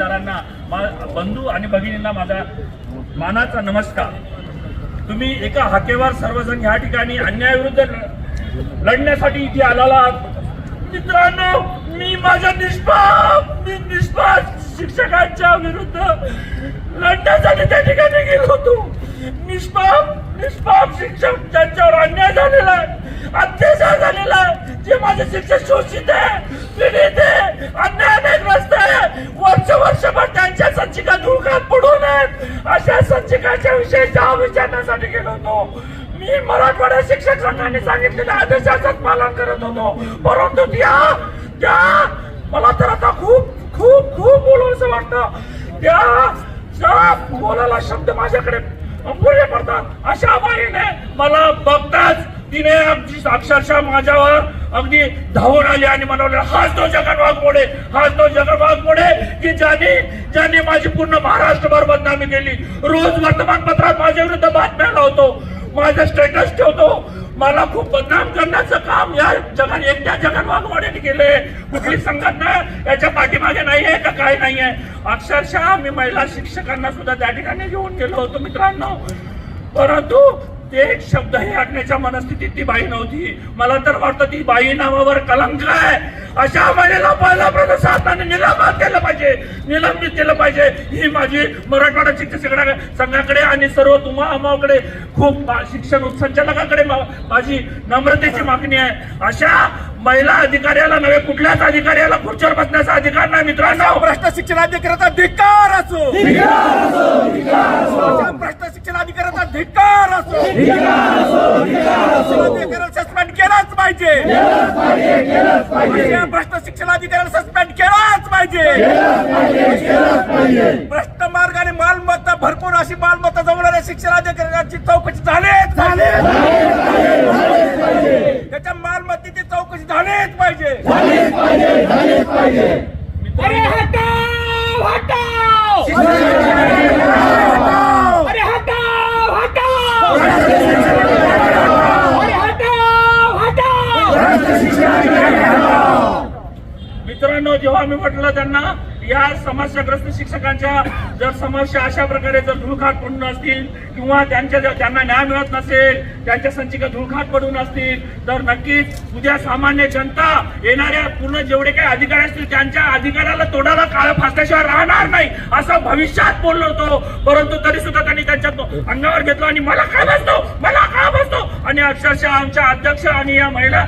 मान्यदारांना मा- बंधू आणि भगिनींना माझा मानाचा नमस्कार. तुम्ही एका हाकेवर सर्वजण या ठिकाणी अन्यायाविरुद्ध लढण्यासाठी इथे आलेला आहात. मित्रांनो मी माझ्या निष्पाप मी निष्पाप शिक्षकांच्या विरुद्ध लढण्यासाठी त्या ठिकाणी गेलो होतो. निष्पाप निष्पाप शिक्षक ज्यांच्यावर अन्याय झालेला आहे अत्याचार झालेला आहे जे माझे शिक्षक शोषित आहे संचिकाच्या विषयी जाब विचारण्यासाठी गेलो होतो. मी मराठवाड्या शिक्षक संघाने सांगितलेल्या आदेशाचंच पालन करत होतो. परंतु त्या त्या मला तर आता खूप खूप खूप बोलावंसं वाटतं. त्या त्या बोलायला शब्द माझ्याकडे अपुरे पडतात. अशा बाईने मला बघताच तिने अगदी अक्षरशः माझ्यावर अगदी धावून आली आणि म्हणवले हाच तो जगन वाघमोडे हाच तो जगन वाघमोडे की ज्याने ज्याने माझी पूर्ण महाराष्ट्रभर बदनामी केली. रोज वर्तमानपत्रात माझ्या विरुद्ध बातम्या लावतो माझा स्टेटस ठेवतो. मला खूप बदनाम करण्याचं काम या जगाने एकट्या जगन वाघमोड्याने केले. कुठली संघटना याच्या पाठीमागे नाही आहे का काय नाही आहे? अक्षरशः मी महिला शिक्षकांना सुद्धा त्या ठिकाणी घेऊन गेलो होतो मित्रांनो. परंतु ते एक शब्द हे ऐकण्याच्या मनस्थितीत ती बाई नव्हती. मला तर वाटतं ती बाई नावावर कलंक आहे. अशा महिलेला पहिला प्रदेशात निलंबन केलं पाहिजे. निलंबित केलं पाहिजे. ही माझी मराठवाडा शिक्षक संघा- संघाकडे आणि सर्व तुम्हा अमावकडे खूप शिक्षण संचालकाकडे माझी नम्रतेची मागणी आहे. अशा महिला अधिकाऱ्याला नव्हे कुठल्याच अधिकाऱ्याला खुर्चीवर बसण्याचा अधिकार नाही मित्रांनो. भ्रष्ट शिक्षणाधिकाऱ्याचा धिक्कार असो. भ्रष्ट शिक्षणाधिकाऱ्याचा धिक्कार असो. सस्पेंड केलाच पाहिजे. भ्रष्ट शिक्षणाधिकाऱ्याला सस्पेंड केलाच पाहिजे. भ्रष्ट मार्गाने मालमत्ता भरपूर अशी मालमत्ता जमवणाऱ्या शिक्षणाधिकाऱ्यांची चौकशी झालीच. झाली चौकशी झालीच पाहिजे. अरे हटाओ हटाओ अरे हटाओ हटाओ अरे हटाओ हटाओ मित्रांनो जेव्हा मी म्हटलं त्यांना या समस्याग्रस्त शिक्षकांच्या जर समस्या अशा प्रकारे जर धुळखाट पडून असतील किंवा त्यांच्या जर त्यांना न्याय मिळत नसेल त्यांच्या संचिका धुळखाट पडून असतील तर नक्कीच उद्या सामान्य जनता येणाऱ्या पूर्ण जेवढे काही अधिकारी असतील त्यांच्या अधिकाराला तोडाला काळ फासल्याशिवाय राहणार नाही असं भविष्यात बोललो होतो. परंतु तरी सुद्धा त्यांनी त्यांच्या तो अंगावर घेतलं आणि मला काय बसतो? मला काय बसतो? आणि अक्षरशः आमच्या अध्यक्ष आणि या महिला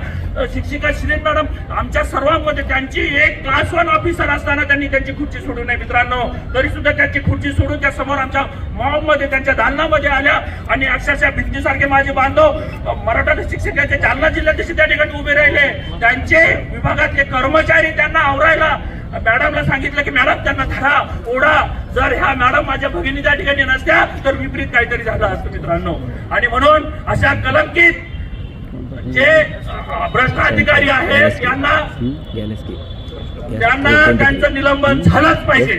शिक्षिका श्रीन मॅडम आमच्या सर्वांमध्ये त्यांची एक क्लास वन ऑफिसर असताना त्यांनी त्यांची खुर्ची सोडू नये मित्रांनो. तरी सुद्धा त्यांची खुर्ची सोडून त्या समोर आमच्या मॉबमध्ये त्यांच्या दालनामध्ये आल्या. आणि अक्षरशः भिंतीसारखे माझे बांधव मराठा शिक्षकांचे जालना जिल्ह्यात त्या ठिकाणी उभे राहिले. त्यांचे विभागातले कर्मचारी त्यांना आवरायला मॅडमला सांगितलं की मॅडम त्यांना धरा ओढा. जर ह्या मॅडम माझ्या भगिनी त्या ठिकाणी नसत्या तर विपरीत काहीतरी झालं असतं मित्रांनो. आणि म्हणून अशा कलंकित जे अ, भ्रष्ट अधिकारी आहेत यांना त्यांना त्यांचं निलंबन झालंच पाहिजे.